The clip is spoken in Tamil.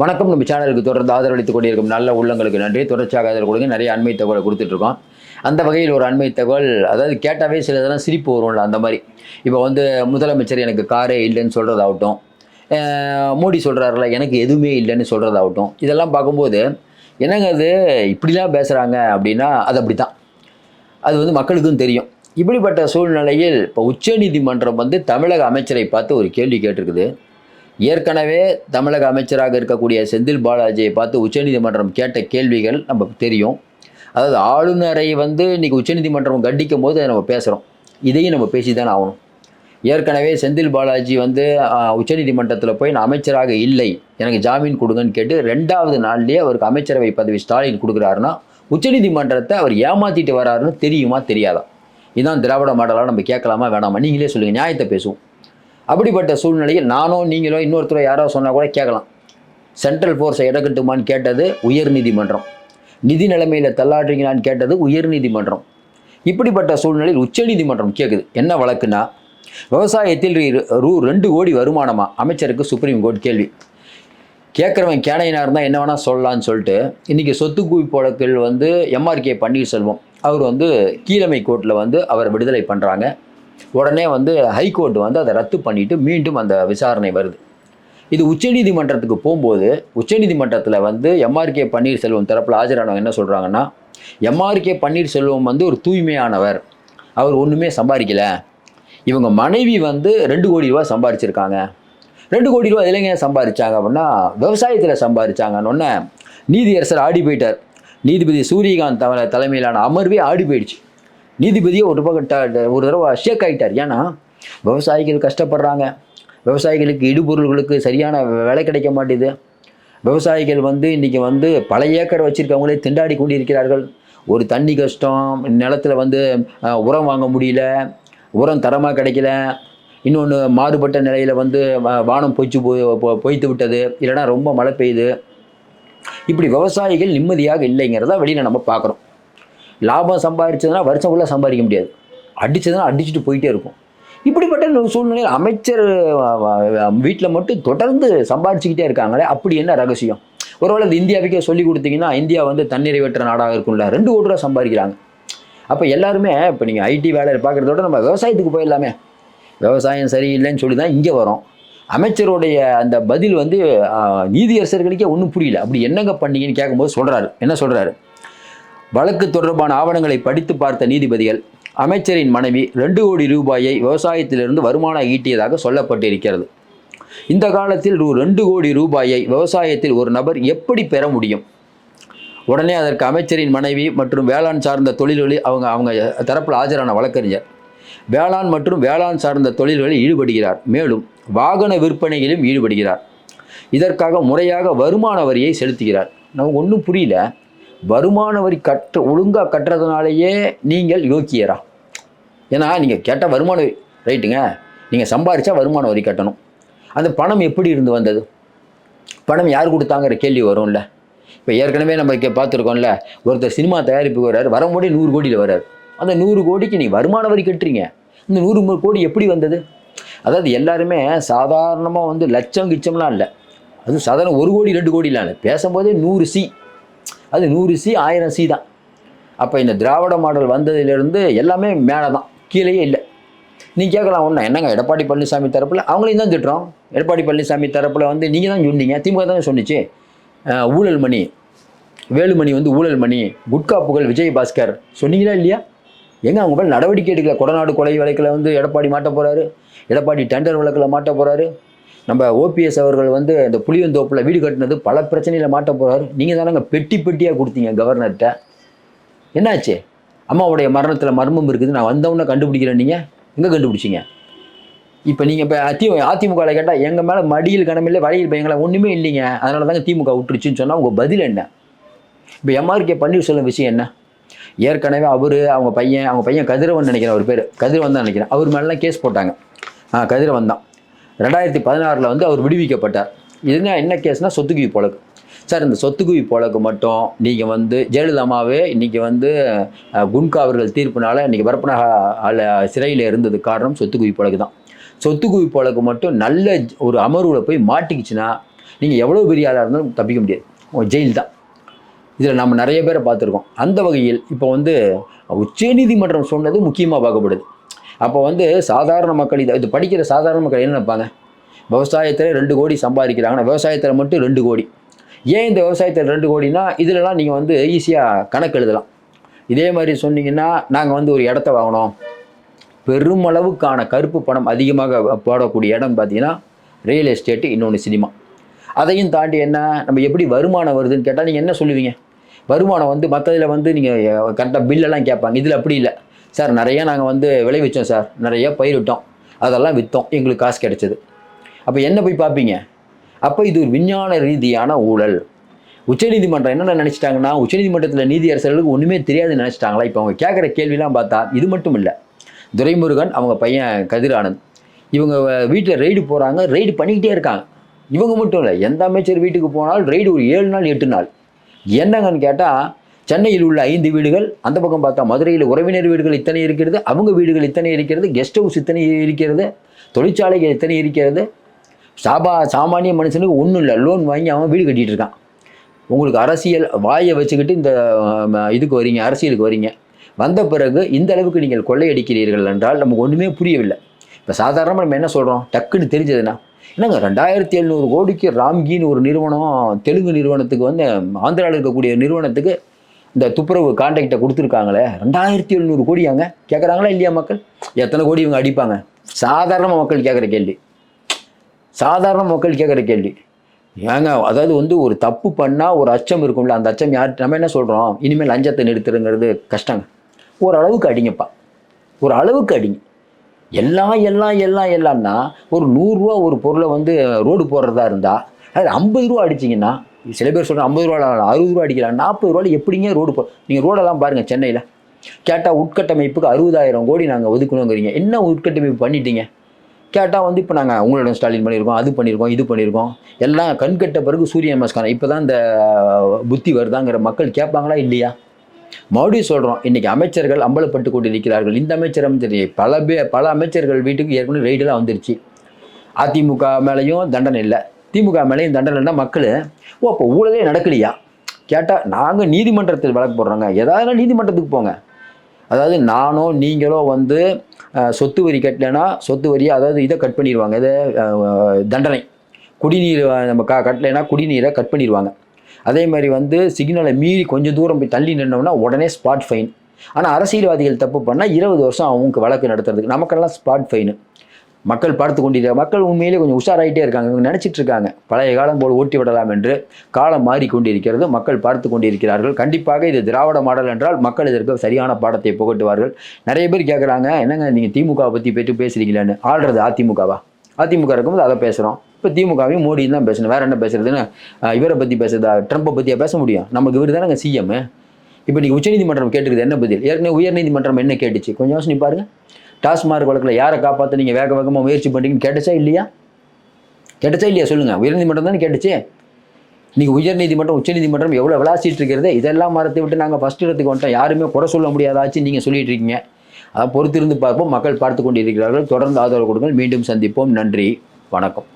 வணக்கம். நம்ம சேனலுக்கு தொடர்ந்து ஆதரவளித்துக் கொண்டிருக்கும் நல்ல உள்ளங்களுக்கு நன்றி. தொடர்ச்சியாக ஆதரவு கொடுங்க. நிறைய அண்மை தகவலை கொடுத்துட்ருக்கோம். அந்த வகையில் ஒரு அண்மை தகவல் அதாவது கேட்டாவே சில இதெல்லாம் சிரிப்பு வரும்ல அந்த மாதிரி. இப்போ வந்து முதலமைச்சர் எனக்கு காரே இல்லைன்னு சொல்கிறதாகட்டும் மோடி சொல்கிறாருல எனக்கு எதுவுமே இல்லைன்னு சொல்கிறதாகட்டும் இதெல்லாம் பார்க்கும்போது என்னங்க அது? இப்படிலாம் பேசுகிறாங்க அப்படின்னா அது அப்படி தான் அது வந்து மக்களுக்கும் தெரியும். இப்படிப்பட்ட சூழ்நிலையில் இப்போ உச்சநீதிமன்றம் வந்து தமிழக அமைச்சரை பார்த்து ஒரு கேள்வி கேட்டிருக்குது. ஏற்கனவே தமிழக அமைச்சராக இருக்கக்கூடிய செந்தில் பாலாஜியை பார்த்து உச்சநீதிமன்றம் கேட்ட கேள்விகள் நமக்கு தெரியும். அதாவது ஆளுநரை வந்து இன்றைக்கி உச்சநீதிமன்றம் கண்டிக்கும் போது அதை நம்ம பேசுகிறோம் இதையும் நம்ம பேசி தானே ஆகணும். ஏற்கனவே செந்தில் பாலாஜி வந்து உச்சநீதிமன்றத்தில் போய் நான் அமைச்சராக இல்லை எனக்கு ஜாமீன் கொடுங்கன்னு கேட்டு ரெண்டாவது நாள்லேயே அவருக்கு அமைச்சரவை பதவி ஸ்டாலின் கொடுக்குறாருன்னா உச்சநீதிமன்றத்தை அவர் ஏமாற்றிட்டு வராருன்னு தெரியுமா தெரியாதா? இதான் திராவிட மாடலாக நம்ம கேட்கலாமா வேணாமா? நீங்களே சொல்லுங்கள் நியாயத்தை பேசுவோம். அப்படிப்பட்ட சூழ்நிலையில் நானோ நீங்களோ இன்னொருத்தரோ யாரோ சொன்னால் கூட கேட்கலாம். சென்ட்ரல் ஃபோர்ஸை இடக்கட்டுமான்னு கேட்டது உயர்நீதிமன்றம் நிதி நிலைமையில் தள்ளாடுறீங்களான்னு கேட்டது உயர்நீதிமன்றம் இப்படிப்பட்ட சூழ்நிலையில் உச்சநீதிமன்றம் கேட்குது என்ன வழக்குன்னா விவசாயத்தில் ரூ ரெண்டு கோடி வருமானமா? அமைச்சருக்கு சுப்ரீம் கோர்ட் கேள்வி. கேட்குறவன் கேனையனாக இருந்தால் என்ன வேணால் சொல்லலாம்னு சொல்லிட்டு இன்றைக்கி சொத்து குவிப்பு வழக்கில் வந்து எம்ஆர்கே பன்னீர்செல்வம் அவர் வந்து கீழமை கோர்ட்டில் வந்து அவரை விடுதலை பண்ணுறாங்க உடனே வந்து ஹைகோர்ட் வந்து அதை ரத்து பண்ணிவிட்டு மீண்டும் அந்த விசாரணை வருது. இது உச்சநீதிமன்றத்துக்கு போகும்போது உச்சநீதிமன்றத்தில் வந்து எம்ஆர்கே பன்னீர்செல்வம் தரப்பில் ஆஜரானவங்க என்ன சொல்கிறாங்கன்னா எம்ஆர்கே பன்னீர்செல்வம் வந்து ஒரு தூய்மையானவர். அவர் ஒன்றுமே சம்பாதிக்கலை. இவங்க மனைவி வந்து ரெண்டு கோடி ரூபா சம்பாரிச்சிருக்காங்க ரெண்டு கோடி ரூபா இளைஞ சம்பாதிச்சாங்க அப்படின்னா விவசாயத்தில் சம்பாதிச்சாங்கன்னு நீதியரசர் ஆடி போயிட்டார். நீதிபதி சூரியகாந்த் தலைமையிலான அமர்வே ஆடி போயிடுச்சு. நீதிபதியே ஒரு பக்கம் ட- ஒரு தடவை ஷேக் ஆகிட்டார் ஏன்னா விவசாயிகள் கஷ்டப்படுறாங்க. விவசாயிகளுக்கு இடுபொருள்களுக்கு சரியான விலை கிடைக்க மாட்டேது. விவசாயிகள் வந்து இன்றைக்கி வந்து பல ஏக்கர் வச்சுருக்கவங்களே திண்டாடி கொண்டிருக்கிறார்கள். ஒரு தண்ணி கஷ்டம் நிலத்தில் வந்து உரம் வாங்க முடியல உரம் தரமாக கிடைக்கல. இன்னொன்று மாறுபட்ட நிலையில் வந்து வானம் பொய்ச்சு போய் பொய்த்து விட்டது. இல்லைன்னா ரொம்ப மழை பெய்யுது. இப்படி விவசாயிகள் நிம்மதியாக இல்லைங்கிறத வெளியில் நம்ம பார்க்குறோம். லாபம் சம்பாதிச்சதுன்னா வருஷம் ஃபுல்லாக சம்பாதிக்க முடியாது. அடிச்சதுன்னா அடிச்சுட்டு போயிட்டே இருக்கும். இப்படிப்பட்ட சூழ்நிலையில் அமைச்சர் வீட்டில் மட்டும் தொடர்ந்து சம்பாதிச்சுக்கிட்டே இருக்காங்களே அப்படி என்ன ரகசியம்? ஒருவேளை அது இந்தியாவுக்கே சொல்லி கொடுத்தீங்கன்னா இந்தியா வந்து தண்ணீரை வெற்ற நாடாக இருக்கும்ல ரெண்டு கோடி ரூபா சம்பாதிக்கிறாங்க. அப்போ எல்லாருமே இப்போ நீங்கள் ஐடி வேலையை பார்க்குறத விட நம்ம விவசாயத்துக்கு போயிடலாமே. விவசாயம் சரியில்லைன்னு சொல்லி தான் இங்கே வரோம். அமைச்சருடைய அந்த பதில் வந்து நீதியரசர்களுக்கே ஒன்றும் புரியல. அப்படி என்னங்க பண்ணீங்கன்னு கேட்கும்போது சொல்கிறாரு என்ன சொல்கிறாரு வழக்கு தொடர்பான ஆவணங்களை படித்து பார்த்த நீதிபதிகள் அமைச்சரின் மனைவி ரெண்டு கோடி ரூபாயை விவசாயத்திலிருந்து வருமானம் ஈட்டியதாக சொல்லப்பட்டிருக்கிறது. இந்த காலத்தில் ரூ. ரெண்டு கோடி ரூபாயை விவசாயத்தில் ஒரு நபர் எப்படி பெற முடியும்? உடனே அதற்கு அமைச்சரின் மனைவி மற்றும் வேளாண் சார்ந்த தொழில்களில் அவங்க அவங்க தரப்பில் ஆஜரான வழக்கறிஞர் வேளாண் மற்றும் வேளாண் சார்ந்த தொழில்களில் ஈடுபடுகிறார். மேலும் வாகன விற்பனையிலும் ஈடுபடுகிறார். இதற்காக முறையாக வருமான வரியை செலுத்துகிறார். நமக்கு ஒன்றும் புரியல. வருமான வரி கற்று ஒழுங்காக கட்டுறதுனாலேயே நீங்கள் யோக்கியரா? ஏன்னா நீங்கள் கேட்ட வருமான வரி ரைட்டுங்க நீங்கள் சம்பாரித்தா வருமான வரி கட்டணும். அந்த பணம் எப்படி இருந்து வந்தது? பணம் யார் கொடுத்தாங்கிற கேள்வி வரும்ல. இப்போ ஏற்கனவே நம்ம இங்கே பார்த்துருக்கோம்ல ஒருத்தர் சினிமா தயாரிப்புக்கு வர்றாரு வரும்போதே நூறு கோடியில் வர்றாரு. அந்த நூறு கோடிக்கு நீ வருமான வரி கட்டுறீங்க. இந்த நூறு கோடி எப்படி வந்தது? அதாவது எல்லாருமே சாதாரணமாக வந்து லட்சம் கிச்சம்லாம் இல்லை. அது சாதாரண ஒரு கோடி ரெண்டு கோடிலாம் இல்லை. பேசும்போதே நூறு சி. அது நூறு சி ஆயிரம் சி தான். அப்போ இந்த திராவிட மாடல் வந்ததுலேருந்து எல்லாமே மேலே தான் கீழேயே இல்லை. நீ கேட்கலாம் ஒன்றா என்னங்க எடப்பாடி பழனிசாமி தரப்பில்? அவங்களையும் தான் திட்டுறோம். எடப்பாடி பழனிசாமி தரப்பில் வந்து நீங்கள் தான் சொன்னீங்க. திமுக தானே சொன்னிச்சு. ஊழல் மணி வேலுமணி வந்து ஊழல் மணி குட்கா புகழ் விஜய் பாஸ்கர் சொன்னீங்களா இல்லையா? எங்கே அவங்க மேலே நடவடிக்கை எடுக்கல. கொடநாடு கொலை வழக்கில் வந்து எடப்பாடி மாட்ட போகிறாரு எடப்பாடி டெண்டர் வழக்கில் மாட்ட போகிறாரு நம்ம ஓபிஎஸ் அவர்கள் வந்து இந்த புளியந்தோப்பில் வீடு கட்டினது பல பிரச்சனையில் மாட்ட போகிறாரு நீங்கள் தானங்க பெட்டி பெட்டியாக கொடுத்தீங்க கவர்னர்கிட்ட என்னாச்சு? அம்மாவுடைய மரணத்தில் மர்மம் இருக்குது. நான் வந்தவொன்னே கண்டுபிடிக்கிறேன் நீங்கள் எங்கே கண்டுபிடிச்சிங்க? இப்போ நீங்கள் இப்போ அதி அதிமுகவில் கேட்டால் எங்கள் மேலே மடியில் கனமில்லை வழியில் பயங்கள ஒன்றுமே இல்லைங்க. அதனால தாங்க திமுக விட்டுருச்சுன்னு சொன்னால் உங்கள் பதில் என்ன? இப்போ எம்ஆர்கே பன்னீர்செல்வம் விஷயம் என்ன? ஏற்கனவே அவர் அவங்க பையன் அவங்க பையன் கதிரவன் நினைக்கிறேன் அவர் பேர். கதிரவன் தான் நினைக்கிறேன். அவர் மேலாம் கேஸ் போட்டாங்க. ஆ கதிரவன் தான். ரெண்டாயிரத்தி பதினாறில் வந்து அவர் விடுவிக்கப்பட்டார். இதுனா என்ன கேஸ்னால் சொத்துக்குவி போலக்கு. சார் இந்த சொத்துக்குவி போலக்கு மட்டும் நீங்கள் வந்து ஜெயலலிதாமாவே இன்றைக்கி வந்து குன்கா அவர்கள் தீர்ப்புனால இன்றைக்கி பரப்பனக சிறையில் இருந்தது காரணம் சொத்துக்குவி போலக்கு தான். சொத்துக்குவி போலக்கு மட்டும் நல்ல ஒரு அமர்வில் போய் மாட்டிக்கிச்சுன்னா நீங்கள் எவ்வளோ பெரிய ஆளாக இருந்தாலும் தப்பிக்க முடியாது. ஜெயில் தான். இதில் நம்ம நிறைய பேரை பார்த்துருக்கோம். அந்த வகையில் இப்போ வந்து உச்சநீதிமன்றம் சொன்னது முக்கியமாக பார்க்கப்படுது. அப்போ வந்து சாதாரண மக்கள் இது இது படிக்கிற சாதாரண மக்கள் என்ன நினைப்பாங்க? விவசாயத்தில் ரெண்டு கோடி சம்பாதிக்கிறாங்கன்னா விவசாயத்தில் மட்டும் ரெண்டு கோடி. ஏன் இந்த விவசாயத்தில் ரெண்டு கோடினா இதிலலாம் நீங்கள் வந்து ஈஸியாக கணக்கு எழுதலாம். இதே மாதிரி சொன்னீங்கன்னா நாங்கள் வந்து ஒரு இடத்த வாங்கினோம். பெருமளவுக்கான கருப்பு பணம் அதிகமாக போடக்கூடிய இடம் பார்த்தீங்கன்னா ரியல் எஸ்டேட்டு இன்னொன்று சினிமா அதையும் தாண்டி என்ன நம்ம எப்படி வருமானம் வருதுன்னு கேட்டால் நீங்கள் என்ன சொல்லுவீங்க? வருமானம் வந்து மற்றதில் வந்து நீங்கள் கரெக்டாக பில்லெல்லாம் கேட்பாங்க. இதில் அப்படி இல்லை. சார் நிறைய நாங்கள் வந்து விளைவிச்சோம் சார். நிறைய பயிரிட்டோம் அதெல்லாம் விற்றோம் எங்களுக்கு காசு கிடைச்சது. அப்போ என்ன போய் பார்ப்பீங்க? அப்போ இது ஒரு விஞ்ஞான ரீதியான ஊழல். உச்சநீதிமன்றம் என்னென்ன நினச்சிட்டாங்கன்னா உச்சநீதிமன்றத்தில் நீதியரசர்களுக்கு ஒன்றுமே தெரியாதுன்னு நினச்சிட்டாங்களா? இப்போ அவங்க கேட்குற கேள்விலாம் பார்த்தா இது மட்டும் இல்லை. துரைமுருகன் அவங்க பையன் கதிரானந்த் இவங்க வீட்டில் ரெய்டு போகிறாங்க ரெய்டு பண்ணிக்கிட்டே இருக்காங்க. இவங்க மட்டும் இல்லை எந்த அமைச்சர் வீட்டுக்கு போனாலும் ரெய்டு ஒரு ஏழு நாள் எட்டு நாள். என்னங்கன்னு கேட்டால் சென்னையில் உள்ள ஐந்து வீடுகள் அந்த பக்கம் பார்த்தா மதுரையில் உறவினர் வீடுகள் இத்தனை இருக்கிறது அவங்க வீடுகள் இத்தனை இருக்கிறது கெஸ்ட் ஹவுஸ் இத்தனை இருக்கிறது தொழிற்சாலைகள் இத்தனை இருக்கிறது. சாபா சாமானிய மனுஷனுக்கு ஒன்றும் இல்லை லோன் வாங்கி அவன் வீடு கட்டிகிட்டு இருக்கான். உங்களுக்கு அரசியல் வாயை வச்சுக்கிட்டு இந்த இதுக்கு வரீங்க அரசியலுக்கு வரீங்க. வந்த பிறகு இந்த அளவுக்கு நீங்கள் கொள்ளையடிக்கிறீர்கள் என்றால் நமக்கு ஒன்றுமே புரியவில்லை. இப்போ சாதாரணமாக நம்ம என்ன சொல்கிறோம் டக்குன்னு தெரிஞ்சதுன்னா என்னங்க ரெண்டாயிரத்தி எழுநூறு கோடிக்கு ராம்கின்னு ஒரு நிறுவனம் தெலுங்கு நிறுவனத்துக்கு வந்து ஆந்திராவில் இருக்கக்கூடிய நிறுவனத்துக்கு இந்த துப்புரவு கான்ட்ராக்டை கொடுத்துருக்காங்களே? ரெண்டாயிரத்தி எழுநூறு கோடியாங்க. கேட்குறாங்களா இல்லையா மக்கள்? எத்தனை கோடி இவங்க அடிப்பாங்க? சாதாரண மக்கள் கேட்குற கேள்வி. சாதாரண மக்கள் கேட்குற கேள்வி. ஏங்க அதாவது வந்து ஒரு தப்பு பண்ணால் ஒரு அச்சம் இருக்கும்ல அந்த அச்சம் யார் நம்ம என்ன சொல்கிறோம் இனிமேல் லஞ்சத்தை நிறுத்துறங்கிறது கஷ்டங்க. ஒரு அளவுக்கு அடிங்கப்பா. ஒரு அளவுக்கு அடிங்க. எல்லாம் எல்லாம் எல்லாம் எல்லாம்னா ஒரு நூறுரூவா ஒரு பொருளை வந்து ரோடு போடுறதா இருந்தால் அது ஐம்பது ரூபா அடிச்சிங்கன்னா சில பேர் சொல்கிறாங்க ஐம்பது ரூபா அறுபது ரூபா அடிக்கலாம் நாற்பது ரூபாயில் எப்படிங்க ரோடு போ நீங்கள் ரோடெல்லாம் பாருங்கள் சென்னையில். கேட்டால் உட்கட்டமைப்புக்கு அறுபதாயிரம் கோடி நாங்கள் ஒதுக்கணுங்கிறீங்க. என்ன உட்கட்டமைப்பு பண்ணிட்டீங்க? கேட்டால் வந்து இப்போ நாங்கள் உங்களோட ஸ்டாலின் பண்ணியிருக்கோம் அது பண்ணியிருக்கோம் இது பண்ணியிருக்கோம். எல்லாம் கண் கட்ட பிறகு சூரிய நமஸ்காரம். இப்போ தான் இந்த புத்தி வருதாங்கிற மக்கள் கேட்பாங்களா இல்லையா? மறுபடியும் சொல்கிறோம் இன்றைக்கி அமைச்சர்கள் அம்பலப்பட்டு கொண்டு இருக்கிறார்கள் இந்த அமைச்சர் அமைச்சர் பல பே பல அமைச்சர்கள் வீட்டுக்கு ஏற்கனவே ரெய்டெல்லாம் வந்துருச்சு. அதிமுக மேலேயும் தண்டனை இல்லை. திமுக மேலே இந்த இல்லைன்னா மக்கள் ஓ அப்போ ஊழலே நடக்கலையா? கேட்டால் நாங்கள் நீதிமன்றத்தில் வழக்கு போடுறோங்க. ஏதாவது நீதிமன்றத்துக்கு போங்க. அதாவது நானோ நீங்களோ வந்து சொத்து வரி கட்டலைன்னா சொத்து வரியை அதாவது இதை கட் பண்ணிடுவாங்க இதை தண்டனை. குடிநீர் நம்ம க கட்டலைன்னா குடிநீரை கட் பண்ணிடுவாங்க அதே மாதிரி வந்து சிக்னலை மீறி கொஞ்சம் தூரம் போய் தள்ளி நின்னோம்னா உடனே ஸ்பாட் ஃபைன். ஆனால் அரசியல்வாதிகள் தப்பு பண்ணால் இருபது வருஷம் அவங்களுக்கு வழக்கு நடத்துறதுக்கு. நமக்கெல்லாம் ஸ்பாட் ஃபைனு. மக்கள் பார்த்து கொண்டிருக்க மக்கள் உண்மையிலே கொஞ்சம் உஷாராயிட்டே இருக்காங்க. இவங்க நினச்சிட்டு இருக்காங்க. பழைய காலம் போல் ஓட்டி விடலாம் என்று காலம் மாறிக்கொண்டிருக்கிறது மக்கள் பார்த்து கொண்டிருக்கிறார்கள். கண்டிப்பாக இது திராவிட மாடல் என்றால் மக்கள் இதற்கு சரியான பாடத்தை புகட்டுவார்கள். நிறைய பேர் கேட்குறாங்க என்னங்க நீங்கள் திமுக பற்றி போயிட்டு பேசுகிறீங்களான்னு ஆள்றது அதிமுகவா? அதிமுக இருக்கும்போது அதை பேசுகிறோம் இப்போ திமுகவையும் மோடியும் தான் பேசணும். வேற என்ன பேசுறதுன்னு இவரை பற்றி பேசுறதா ட்ரம்ப்பை பற்றியா பேச முடியும்? நமக்கு இவர் தானே சிஎம் இப்போ நீங்கள் உச்சநீதிமன்றம் கேட்டுருக்குது என்ன பதில்? ஏற்கனவே உயர்நீதிமன்றம் என்ன கேட்டுச்சு? கொஞ்சம் யோசனை பாருங்கள் டாஸ்மார்க் வழக்கில் யாரை காப்பாற்ற நீங்கள் வேக வேகமாக முயற்சி பண்ணுறீங்கன்னு கேட்டுச்சா இல்லையா? கேட்டுச்சா இல்லையா சொல்லுங்கள் உயர்நீதிமன்றம் தானே கேட்டுச்சு. நீங்கள் உயர்நீதிமன்றம் உச்சநீதிமன்றம் எவ்வளோ விளாசிட்டு இருக்கிறது? இதெல்லாம் மரத்தை விட்டு நாங்கள் ஃபஸ்ட் இடத்துக்கு வந்துட்டோம். யாருமே குறை சொல்ல முடியாதாச்சு நீங்கள் சொல்லிட்டு இருக்கீங்க. அதை பொறுத்திருந்து பார்ப்போம். மக்கள் பார்த்து கொண்டிருக்கிறார்கள். தொடர்ந்து ஆதரவு கொடுங்கள். மீண்டும் சந்திப்போம். நன்றி. வணக்கம்.